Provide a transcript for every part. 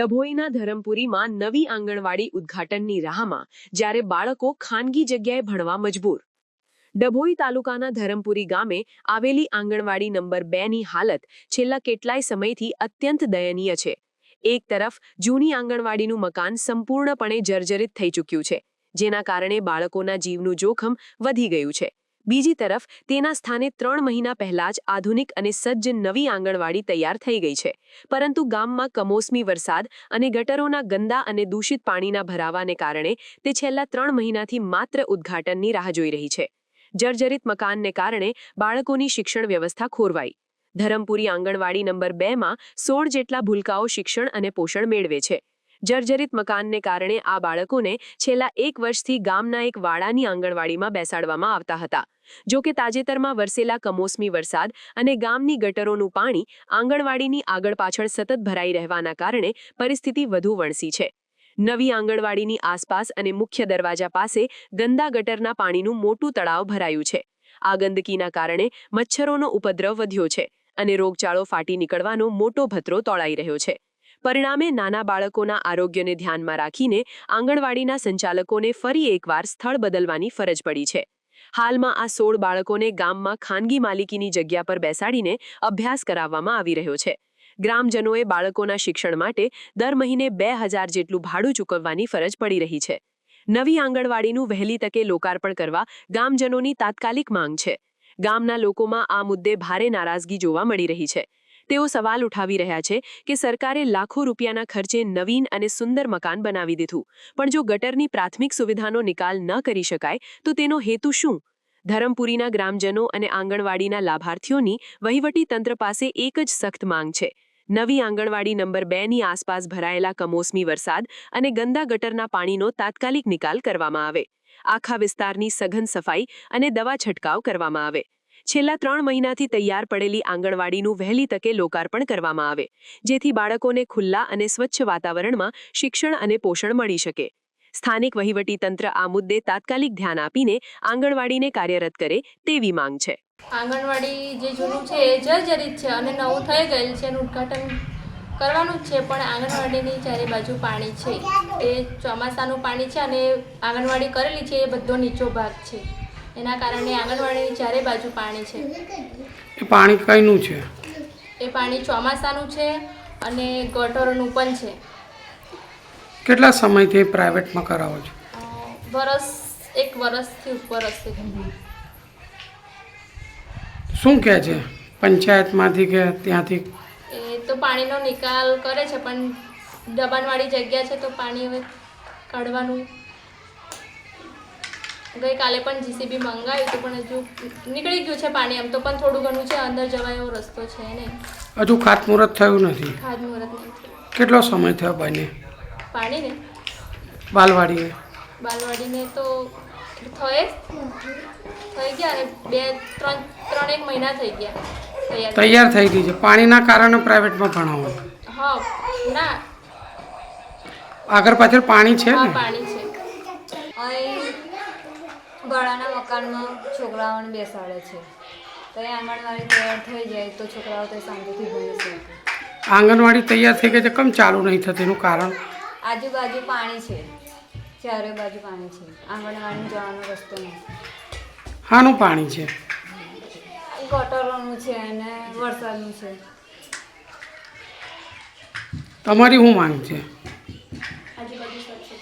ડભોઈના ધરમપુરીમાં નવી આંગણવાડી ઉદ્ઘાટનની રાહમાં જ્યારે બાળકો ખાનગી જગ્યાએ ભણવા મજબૂર. ડભોઈ તાલુકાના ધરમપુરી ગામે આવેલી આંગણવાડી નંબર બે ની હાલત છેલ્લા કેટલાય સમયથી અત્યંત દયનીય છે. એક તરફ જૂની આંગણવાડીનું મકાન સંપૂર્ણપણે જર્જરિત થઈ ચૂક્યું છે, જેના કારણે બાળકોના જીવનું જોખમ વધી ગયું છે. બીજી તરફ, તેના સ્થાને ત્રણ મહિના પહેલા જ આધુનિક અને સજ્જ નવી આંગણવાડી તૈયાર થઈ ગઈ છે. પરંતુ ગામમાં કમોસમી વરસાદ અને ગટરોના ગંદા અને દૂષિત પાણીના ભરાવાને કારણે તે છેલ્લા ત્રણ મહિનાથી માત્ર ઉદ્ઘાટનની રાહ જોઈ રહી છે. જર્જરિત મકાનને કારણે બાળકોની શિક્ષણ વ્યવસ્થા ખોરવાઈ. ધરમપુરી આંગણવાડી નંબર બેમાં સોળ જેટલા ભૂલકાઓ શિક્ષણ અને પોષણ મેળવે છે. જર્જરિત મકાનને કારણે આ બાળકોને છેલ્લા એક વર્ષથી ગામના એક વાડાની આંગણવાડીમાં બેસાડવામાં આવતા હતા. જો કે તાજેતરમાં વરસેલા કમોસમી વરસાદ અને ગામની ગટરોનું પાણી આંગણવાડીની આગળ પાછળ સતત ભરાઈ રહેવાના કારણે પરિસ્થિતિ વધુ વણસી છે. નવી આંગણવાડીની આસપાસ અને મુખ્ય દરવાજા પાસે ગંદા ગટરના પાણીનું મોટું તળાવ ભરાયું છે. આ ગંદકીના કારણે મચ્છરોનો ઉપદ્રવ વધ્યો છે અને રોગચાળો ફાટી નીકળવાનો મોટો ભતરો તોળાઈ રહ્યો છે. પરિણામે નાના બાળકોના આરોગ્યને ધ્યાનમાં રાખીને આંગણવાડીના સંચાલકોને ફરી એકવાર સ્થળ બદલવાની ફરજ પડી છે. હાલમાં આ સોળ બાળકોને ગામમાં ખાનગી માલિકીની જગ્યા પર બેસાડીને અભ્યાસ કરાવવામાં આવી રહ્યો છે. ગ્રામજનોએ બાળકોના શિક્ષણ માટે દર મહિને બે હજાર જેટલું ભાડું ચૂકવવાની ફરજ પડી રહી છે. નવી આંગણવાડીનું વહેલી તકે લોકાર્પણ કરવા ગામજનોની તાત્કાલિક માંગ છે. ગામના લોકોમાં આ મુદ્દે ભારે નારાજગી જોવા મળી રહી છે. તેઓ સવાલ ઉઠાવી રહ્યા છે કે સરકારે લાખો રૂપિયાના ખર્ચે નવીન અને સુંદર મકાન બનાવી દીધું. પણ જો ગટરની પ્રાથમિક સુવિધાનો નિકાલ ન કરી શકાય, તો તેનો હેતુ શું? ધરમપુરીના ગ્રામજનો અને આંગણવાડીના લાભાર્થીઓની વહીવટી તંત્ર પાસે એક જ સખ્ત માંગ છે. નવી આંગણવાડી નંબર બેની આસપાસ ભરાયેલા કમોસમી વરસાદ અને ગંદા ગટરના પાણીનો તાત્કાલિક નિકાલ કરવામાં આવે. આખા વિસ્તારની સઘન સફાઈ અને દવા છંટકાવ કરવામાં આવે. છેલ્લા ત્રણ મહિનાથી તૈયાર પડેલી આંગણવાડીનું વહેલી તકે લોકાર્પણ કરવામાં આવે, જેથી બાળકોને ખુલ્લા અને સ્વચ્છ વાતાવરણમાં શિક્ષણ અને પોષણ મળી શકે. સ્થાનિક વહીવટીતંત્ર આ મુદ્દે તાત્કાલિક ધ્યાન આપીને આંગણવાડીને કાર્યરત કરે તેવી માંગ છે. આંગણવાડી જે જૂનું છે, એ જર્જરિત છે અને નવું થઈ ગયેલ છે એનું ઉદ્ઘાટન કરવાનું જ છે, પણ આંગણવાડીની ચારે બાજુ પાણી છે. એ ચોમાસાનું પાણી છે અને આંગણવાડી કરેલી છે, એ બધો નીચો ભાગ છે. એના કારણે આંગણવાડીની ચારે બાજુ પાણી છે. એ પાણી કઈનું છે? એ પાણી ચોમાસાનું છે અને ગટરનું પણ છે. કેટલા સમયથી પ્રાઇવેટમાં કરાવો છો? વરસ એક વરસથી ઉપર હશે. શું કહે છે? પંચાયતમાંથી કે ત્યાંથી? એ તો પાણીનો નિકાલ કરે છે પણ દબાણવાળી જગ્યા છે તો પાણી હવે કાઢવાનું. ગઈકાલે પણ જીસીબી મંગાવ્યું હતું પણ હજુ નીકળી ગયું છે પાણી. આમ તો પણ થોડું ઘણું છે અંદર જવાય એવો રસ્તો છે નહીં હજુ ખાતમુહૂર્ત થયું નથી. ખાતમુહૂર્ત નથી કેટલો સમય થયો બને પાણીને? બાલવાડીએ. બાલવાડીને તો થયે. થઈ ગયા ને બે ત્રણ ત્રણ એક મહિના થઈ ગયા તૈયાર. થઈ ગઈ છે. પાણીના કારણે પ્રાઇવેટમાં ભણાવો. હા ના. આગળ પાછળ પાણી છે ને? પાણી છે. ભાડાના મકાનમાં છોકરાઓને બેસાડે છે. તો એ આંગણવાડી તૈયાર થઈ જાય તો છોકરાઓ તો શાંતિથી ભણી શકે. આંગણવાડી તૈયાર થઈ ગઈ છે કેમ ચાલુ નહીં થતી એનું કારણ? આજુબાજુ પાણી છે ચારે બાજુ પાણી છે. આંગણવાડી જવાનો રસ્તો નથી હાનું પાણી છે? ગટરોનું છે અને વરસાદનું છે. તમારી શું માંગ છે?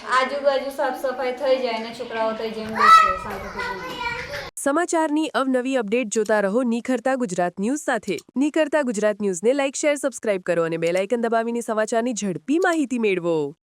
આજુબાજુ સાફ સફાઈ થઈ જાય અને છોકરાઓ થઈ જેમ સમાચારની અવનવી અપડેટ જોતા રહો નિખરતા ગુજરાત ન્યૂઝ સાથે. નિખરતા ગુજરાત ન્યૂઝને લાઇક, શેર, સબસ્ક્રાઇબ કરો અને બેલ આઇકન દબાવીને સમાચારની ઝડપી માહિતી મેળવો.